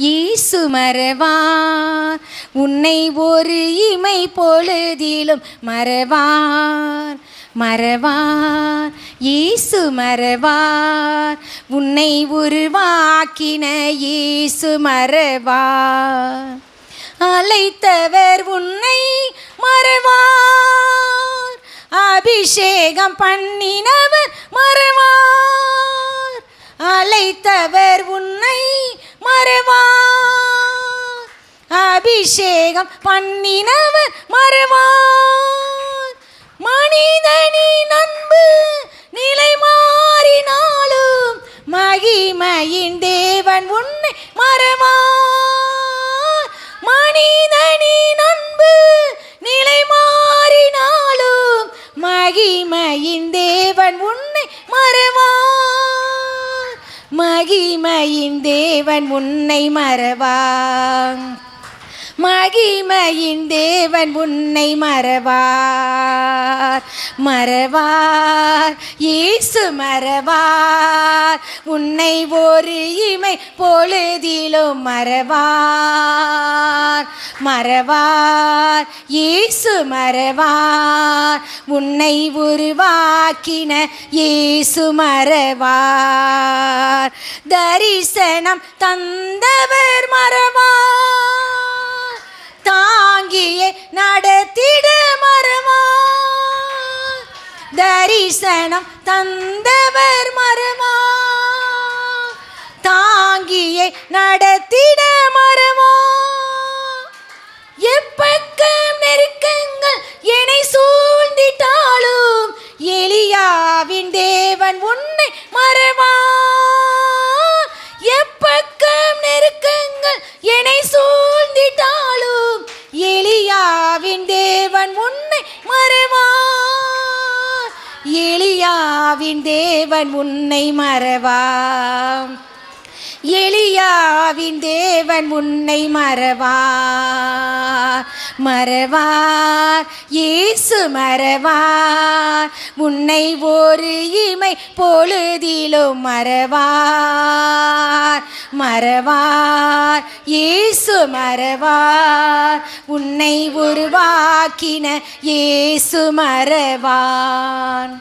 ஈசு மறவார் உன்னை ஒரு இமை பொழுதிலும் மறவார் மறவார். ஈசு மறவார். உன்னை உருவாக்கின ஈசு மறவார். அழைத்தவர் உன்னை மறவார். அபிஷேகம் பண்ணினவர் மறவார். அழைத்தவர் உன்னை மறவார் அபிஷேகம் பண்ணினவர் மறவார். மனிதனின் அன்பு நிலை மாறினாலும் மகிமையின் தேவன் உன்னை மறவார். மனிதனின் அன்பு நிலை மாறினாலும் மகிமையின் தேவன் உன்னை மறவார். மகிமையின் தேவன் உன்னை மறவான் மகிமையின் தேவன் உன்னை மறவார். மறவார். இயேசு மறவார். உன்னை ஒரு இமை பொழுதிலும் மறவார். மறவார். இயேசு மறவார். உன்னை உருவாக்கின இயேசு மறவார். தரிசனம் தந்தவர் மறவார். தரிசனம் தந்தவர் மரமா தாங்கியே நடத்திட மரமா எப்பக்கம் நெருக்கங்கள் என்னை சூழ்ந்திட்டாலும் எலியாவின் தேவன் உன்னை எளியாவின் தேவன் உன்னை மறவார் எளியாவின் தேவன் உன்னை மறவார் மறவார் இயேசு மறவார் உன்னை ஒரு இமை பொழுதிலும் மறவார் மறவார் இயேசு மறவார் உன்னை உருவாக்கின இயேசு மறவான்.